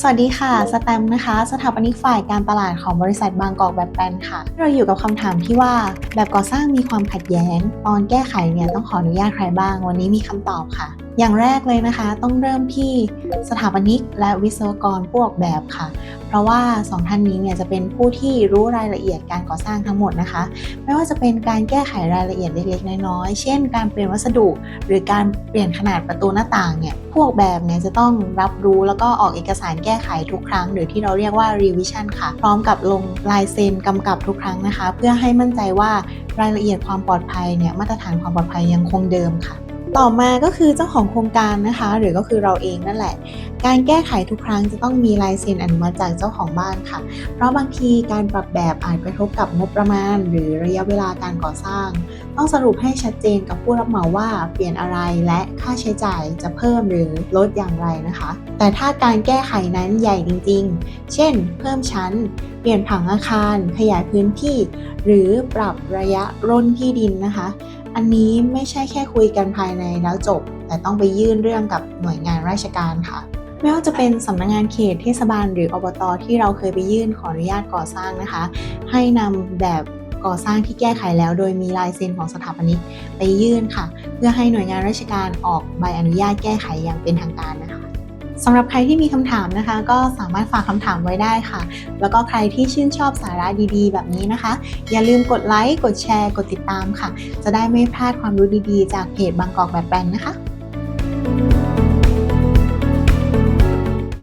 สวัสดีค่ะ สแตมนะคะ สถาปนิกฝ่ายการตลาดของบริษัทบางกอกแบบแปนค่ะ เราอยู่กับคำถามที่ว่า แบบก่อสร้างมีความขัดแย้ง ตอนแก้ไขเนี่ยต้องขออนุญาตใครบ้าง วันนี้มีคำตอบค่ะ อย่างแรกเลยนะคะ ต้องเริ่มที่สถาปนิกและวิศวกรผู้ออกแบบค่ะ เพราะว่าสองท่านนี้เนี่ยจะเป็นผู้ที่รู้รายละเอียดการก่อสร้างทั้งหมดนะคะ ไม่ว่าจะเป็นการแก้ไขรายละเอียดเล็กๆ น้อยๆ เช่น การเปลี่ยนวัสดุ หรือการเปลี่ยนขนาดประตูหน้าต่างเนี่ยผู้ออกแบบเนี่ยจะต้องรับรู้แล้วก็ออกเอกสารแก้ไขทุกครั้ง หรือที่เราเรียกว่า revision ค่ะ พร้อมกับลงลายเซ็นกำกับทุกครั้งนะคะ เพื่อให้มั่นใจว่ารายละเอียดความปลอดภัยเนี่ยมาตรฐานความปลอดภัยยังคงเดิมค่ะ ต่อมาก็คือเจ้าของโครงการนะคะ หรือก็คือเราเองนั่นแหละ การแก้ไขทุกครั้งจะต้องมีลายเซ็นอนุมัติจากเจ้าของบ้านค่ะ เพราะบางทีการปรับแบบอาจกระทบกับงบประมาณ หรือระยะเวลาการก่อสร้าง ต้องสรุปให้ชัดเจนกับผู้รับเหมาว่าเปลี่ยนอะไรและค่าใช้จ่ายจะเพิ่มหรือลดอย่างไรนะคะ แต่ถ้าการแก้ไขนั้นใหญ่จริง ๆ เช่น เพิ่มชั้น เปลี่ยนผังอาคาร ขยายพื้นที่ หรือปรับระยะร่นที่ดินนะคะ อันนี้ไม่ใช่แค่คุยกันภายในแล้วจบ แต่ต้องไปยื่นเรื่องกับหน่วยงานราชการค่ะ ไม่ว่าจะเป็นสำนักงงานเขตเทศบาลหรืออบตที่เราเคยไปยื่นขออนุญาตก่อสร้างนะคะ ให้นำแบบก่อสร้างที่แก้ไขแล้ว โดยมีลายเซ็นของสถาปนิกไปยื่นค่ะ เพื่อให้หน่วยงานราชการออกใบอนุญาตแก้ไขอย่างเป็นทางการนะคะ สำหรับใครที่มีคำถามนะคะ ก็สามารถฝากคำถามไว้ได้ค่ะ แล้วก็ใครที่ชื่นชอบสาระดีๆ แบบนี้นะคะ อย่าลืมกดไลค์กดแชร์ กดติดตามค่ะ จะได้ไม่พลาดความรู้ดีๆ จากเพจบางกอกแบบแปลนนะคะ